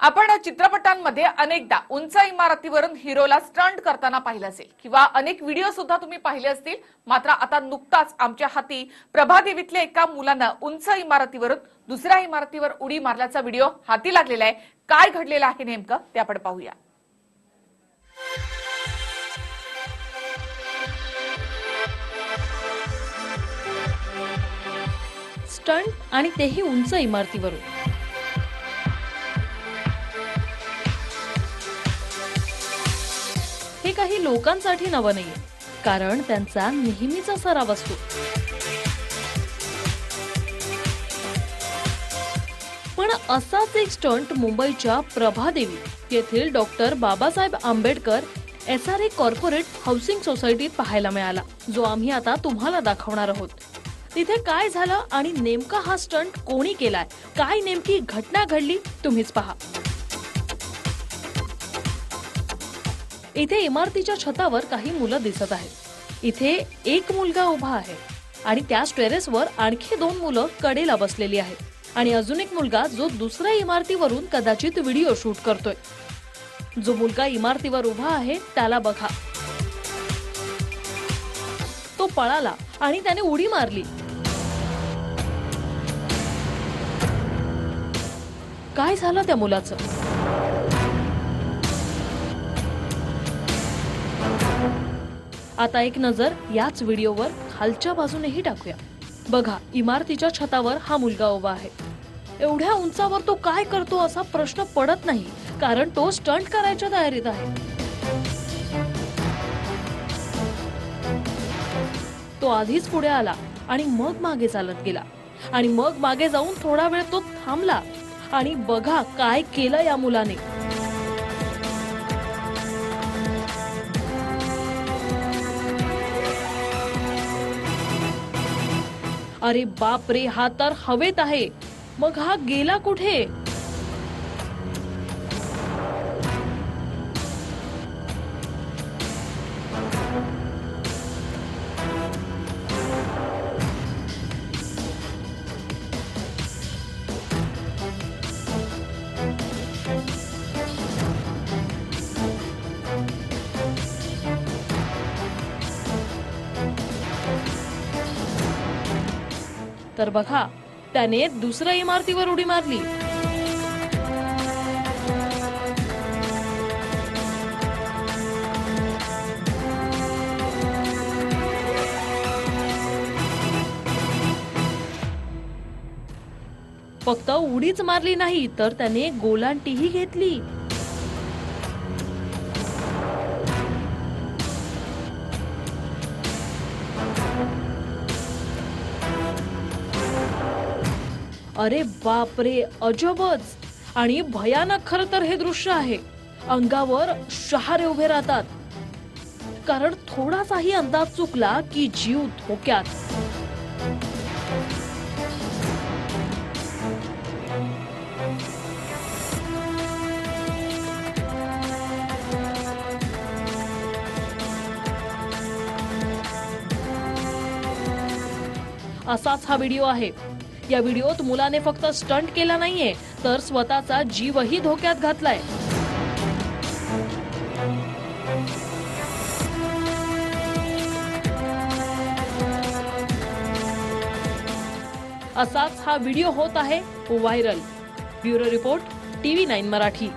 आपण चित्रपटांमध्ये अनेकदा उंच इमारतीवरून हिरोला स्टंट करताना पाहिलं असेल किंवा अनेक व्हिडिओ सुद्धा तुम्ही पाहिले असतील. मात्र आता नुकताच आमच्या हाती प्रभादेवीतल्या एका मुलानं उंच इमारतीवरून दुसऱ्या इमारतीवर उडी मारल्याचा व्हिडिओ हाती लागलेला आहे. काय घडलेलं आहे नेमकं ते आपण पाहूया. स्टंट आणि तेही उंच इमारतीवरून. हे काही लोकांसाठी नवं नाहीये कारण त्यांचा नेहमीचा सराव असतो. पण असाच एक स्टंट मुंबईच्या प्रभादेवी येथील doctor Babasaheb Ambedkar S R A corporate housing सोसायटीत पाहायला मिळाला जो आम्ही आता तुम्हाला दाखवणार आहोत. तिथे काय झालं आणि नेमका हा स्टंट कोणी केलाय काय नेमकी घटना घडली तुम्हीच पहा. इथे इमारतीच्या छतावर काही मुलं दिसत आहेत. इथे एक मुलगा उभा आहे आणि त्याच टेरेसवर आणखी दोन मुलं कडेला बसलेली आहेत. आणि अजून एक मुलगा जो दुसऱ्या इमारतीवरून कदाचित व्हिडिओ शूट करतोय. जो मुलगा इमारतीवर उभा आहे त्याला बघा. तो पळाला आणि त्याने उडी मारली. काय झालं त्या मुलाचं? आता एक नजर याच व्हिडिओवर खालच्या बाजूनेही टाकूया. बघा इमारतीच्या छतावर हा मुलगा उभा आहे. एवढ्या उंचावर तो काय करतो असा प्रश्न पडत नाही कारण तो स्टंट करायच्या तयारीत आहे. तो आधीच पुढे आला आणि मग मागे चालत गेला. आणि मग मागे जाऊन थोडा वेळ तो थांबला. आणि बघा काय केलं या मुलाने. अरे बाप रे हा तर हवेत आहे. मग हा गेला कुठे? तर बघा त्याने दुसऱ्या इमारतीवर उडी मारली. फक्त उडीच मारली नाही तर त्याने गोलांटीही घेतली. अरे बापरे अजबच. आणि भयानक खर तर हे दृश्य आहे. अंगावर शहारे उभे राहतात. कारण थोडासाही अंदाज चुकला की जीव धोक्यात. असाच हा व्हिडिओ आहे. या व्हिडिओत मुलाने फक्त स्टंट केला नाहीये तर स्वतःचा जीवही धोक्यात घातलाय. असाच हा व्हिडिओ होत आहे viral. Bureau report TV nine Marathi.